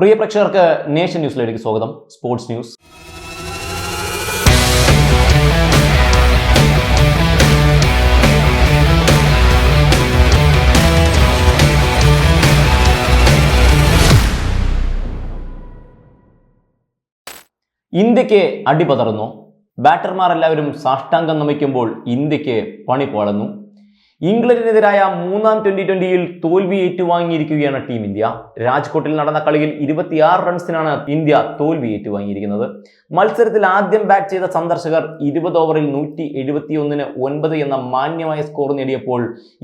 പ്രിയ പ്രേക്ഷകർക്ക് നേഷൻ ന്യൂസിലേക്ക് സ്വാഗതം. Sports news. ഇന്ത്യയ്ക്ക് അടിപതറുന്നു. ബാറ്റർമാർ എല്ലാവരും സാഷ്ടാംഗം നമിക്കുമ്പോൾ ഇന്ത്യയ്ക്ക് പണി പാളുന്നു. ഇംഗ്ലണ്ടിനെതിരായ മൂന്നാം ട്വന്റി ട്വന്റിയിൽ തോൽവി ഏറ്റുവാങ്ങിയിരിക്കുകയാണ് ടീം ഇന്ത്യ. രാജ്കോട്ടിൽ നടന്ന കളിയിൽ ഇരുപത്തിയാറ് റൺസിനാണ് ഇന്ത്യ തോൽവി ഏറ്റുവാങ്ങിയിരിക്കുന്നത്. മത്സരത്തിൽ ആദ്യം ബാറ്റ് ചെയ്ത സന്ദർശകർ ഇരുപത് ഓവറിൽ നൂറ്റി എഴുപത്തിയൊന്നിന് ഒൻപത് എന്ന മാന്യമായ സ്കോർ നേടിയപ്പോൾ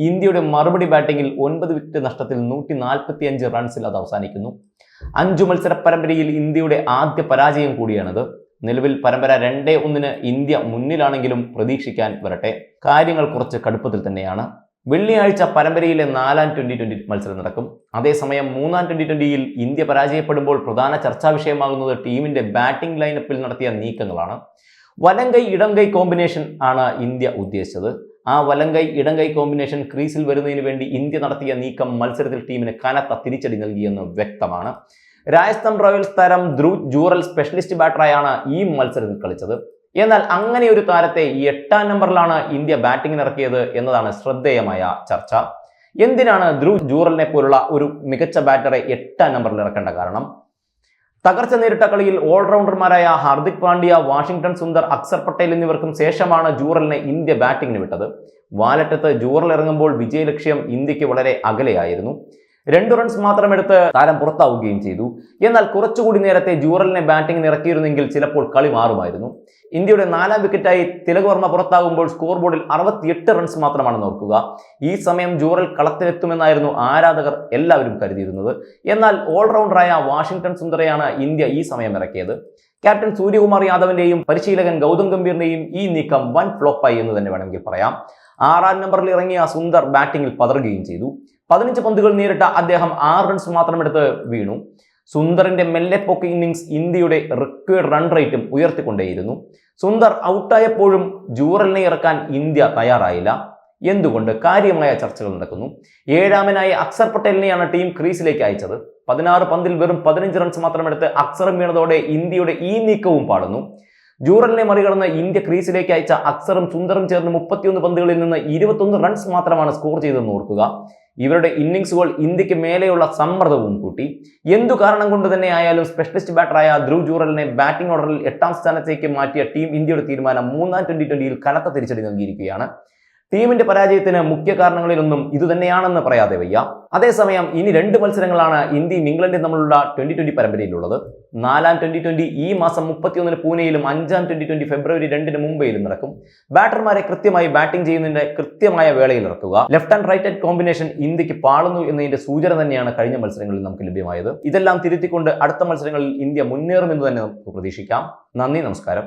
ഇന്ത്യയുടെ മറുപടി ബാറ്റിംഗിൽ ഒൻപത് വിക്കറ്റ് നഷ്ടത്തിൽ നൂറ്റി നാൽപ്പത്തി അഞ്ച് റൺസിൽ അത് അവസാനിക്കുന്നു. അഞ്ചു മത്സര പരമ്പരയിൽ ഇന്ത്യയുടെ ആദ്യ പരാജയം കൂടിയാണത്. നിലവിൽ പരമ്പര രണ്ടേ ഒന്നിന് ഇന്ത്യ മുന്നിലാണെങ്കിലും പ്രതീക്ഷിക്കാൻ വരട്ടെ. കാര്യങ്ങൾ കുറച്ച് കടുപ്പത്തിൽ തന്നെയാണ്. വെള്ളിയാഴ്ച പരമ്പരയിലെ നാലാം ട്വന്റി ട്വന്റി മത്സരം നടക്കും. അതേസമയം മൂന്നാം ട്വന്റി ട്വന്റിയിൽ ഇന്ത്യ പരാജയപ്പെടുമ്പോൾ പ്രധാന ചർച്ചാ വിഷയമാകുന്നത് ടീമിന്റെ ബാറ്റിംഗ് ലൈനപ്പിൽ നടത്തിയ നീക്കങ്ങളാണ്. വലങ്കൈ ഇടങ്കൈ കോമ്പിനേഷൻ ആണ് ഇന്ത്യ ഉദ്ദേശിച്ചത്. ആ വലങ്കൈ ഇടങ്കൈ കോമ്പിനേഷൻ ക്രീസിൽ വരുന്നതിന് വേണ്ടി ഇന്ത്യ നടത്തിയ നീക്കം മത്സരത്തിൽ ടീമിന് കനത്ത തിരിച്ചടി നൽകിയെന്ന് വ്യക്തമാണ്. രാജസ്ഥാൻ റോയൽസ് താരം ധ്രുവ് ജൂറൽ സ്പെഷ്യലിസ്റ്റ് ബാറ്ററായാണ് ഈ മത്സരത്തിൽ കളിച്ചത്. എന്നാൽ അങ്ങനെ ഒരു താരത്തെ എട്ടാം നമ്പറിലാണ് ഇന്ത്യ ബാറ്റിംഗിന് ഇറക്കിയത് എന്നതാണ് ശ്രദ്ധേയമായ ചർച്ച. എന്തിനാണ് ധ്രുവ് ജൂറലിനെ പോലുള്ള ഒരു മികച്ച ബാറ്ററെ എട്ടാം നമ്പറിൽ ഇറക്കേണ്ട കാരണം? തകർച്ച നേരിട്ട കളിയിൽ ഓൾറൗണ്ടർമാരായ ഹാർദിക് പാണ്ഡ്യ വാഷിംഗ്ടൺ സുന്ദർ അക്സർ പട്ടേൽ എന്നിവർക്കും ശേഷമാണ് ജൂറലിനെ ഇന്ത്യ ബാറ്റിംഗിന് വിട്ടത്. വാലറ്റത്ത് ജൂറൽ ഇറങ്ങുമ്പോൾ വിജയലക്ഷ്യം ഇന്ത്യയ്ക്ക് വളരെ അകലെയായിരുന്നു. രണ്ട് റൺസ് മാത്രം എടുത്ത് താരം പുറത്താവുകയും ചെയ്തു. എന്നാൽ കുറച്ചുകൂടി നേരത്തെ ജൂറലിനെ ബാറ്റിംഗ് ഇറക്കിയിരുന്നെങ്കിൽ ചിലപ്പോൾ കളി മാറുമായിരുന്നു. ഇന്ത്യയുടെ നാലാം വിക്കറ്റായി തിലക് വർമ്മ പുറത്താകുമ്പോൾ സ്കോർ ബോർഡിൽ അറുപത്തിയെട്ട് റൺസ് മാത്രമാണ് ഓർക്കുക. ഈ സമയം ജൂറൽ കളത്തിലെത്തുമെന്നായിരുന്നു ആരാധകർ എല്ലാവരും കരുതിയിരുന്നത്. എന്നാൽ ഓൾറൗണ്ടറായ വാഷിംഗ്ടൺ സുന്ദരയാണ് ഇന്ത്യ ഈ സമയം ഇറക്കിയത്. ക്യാപ്റ്റൻ സൂര്യകുമാർ യാദവിന്റെയും പരിശീലകൻ ഗൗതം ഗംഭീറിന്റെയും ഈ നീക്കം വൻ ഫ്ലോപ്പായി എന്ന് തന്നെ വേണമെങ്കിൽ പറയാം. ആറാം നമ്പറിൽ ഇറങ്ങിയ സുന്ദർ ബാറ്റിംഗിൽ പതറുകയും ചെയ്തു. പതിനഞ്ച് പന്തുകൾ നേരിട്ട അദ്ദേഹം ആറ് റൺസ് മാത്രം എടുത്ത് വീണു. സുന്ദറിന്റെ മെല്ലെ മെല്ലെപ്പൊക്കെ ഇന്നിങ്സ് ഇന്ത്യയുടെ റിക്വേർഡ് റൺ റേറ്റും ഉയർത്തിക്കൊണ്ടേയിരുന്നു. സുന്ദർ ഔട്ടായപ്പോഴും ജൂറലിനെ ഇറക്കാൻ ഇന്ത്യ തയ്യാറായില്ല. എന്തുകൊണ്ട്? കാര്യമായ ചർച്ചകൾ നടക്കുന്നു. ഏഴാമനായ അക്സർ പട്ടേലിനെയാണ് ടീം ക്രീസിലേക്ക് അയച്ചത്. പതിനാറ് പന്തിൽ വെറും പതിനഞ്ച് റൺസ് മാത്രം എടുത്ത് അക്സറും വീണതോടെ ഇന്ത്യയുടെ ഈ നീക്കവും പാടുന്നു. ജൂറലിനെ മറികടന്ന് ഇന്ത്യ ക്രീസിലേക്ക് അയച്ച അക്സറും സുന്ദറും ചേർന്ന് മുപ്പത്തിയൊന്ന് പന്തുകളിൽ നിന്ന് ഇരുപത്തൊന്ന് റൺസ് മാത്രമാണ് സ്കോർ ചെയ്തതെന്ന് ഓർക്കുക. ഇവരുടെ ഇന്നിങ്സുകൾ ഇന്ത്യയ്ക്ക് മേലെയുള്ള സമ്മർദ്ദവും കൂട്ടി. എന്തു കാരണം കൊണ്ട് തന്നെ ആയാലും സ്പെഷ്യലിസ്റ്റ് ബാറ്ററായ ധ്രുവ് ജൂറലിനെ ബാറ്റിംഗ് ഓർഡറിൽ എട്ടാം സ്ഥാനത്തേക്ക് മാറ്റിയ ടീം ഇന്ത്യയുടെ തീരുമാനം മൂന്നാം ട്വന്റി ട്വന്റിയിൽ കനത്ത തിരിച്ചടി നൽകിയിരിക്കുകയാണ്. ടീമിന്റെ പരാജയത്തിന് മുഖ്യ കാരണങ്ങളിലൊന്നും ഇതുതന്നെയാണെന്ന് പറയാതെ വയ്യ. അതേസമയം ഇനി രണ്ട് മത്സരങ്ങളാണ് ഇന്ത്യയും ഇംഗ്ലണ്ടും തമ്മിലുള്ള ട്വന്റി ട്വന്റി പരമ്പരയിലുള്ളത്. നാലാം ട്വന്റി ട്വന്റി ഈ മാസം മുപ്പത്തിയൊന്നിന് പൂനെയിലും അഞ്ചാം ട്വന്റി ട്വന്റി ഫെബ്രുവരി രണ്ടിന് മുംബൈയിലും നടക്കും. ബാറ്റർമാരെ കൃത്യമായി ബാറ്റിംഗ് ചെയ്യുന്നതിന്റെ കൃത്യമായ വേളയിൽ ഇറക്കുക. Left and right head combination ഇന്ത്യയ്ക്ക് പാളുന്നു എന്നതിന്റെ സൂചന തന്നെയാണ് കഴിഞ്ഞ മത്സരങ്ങളിൽ നമുക്ക് ലഭ്യമായത്. ഇതെല്ലാം തിരുത്തിക്കൊണ്ട് അടുത്ത മത്സരങ്ങളിൽ ഇന്ത്യ മുന്നേറുമെന്ന് തന്നെ നമുക്ക് പ്രതീക്ഷിക്കാം. നന്ദി നമസ്കാരം.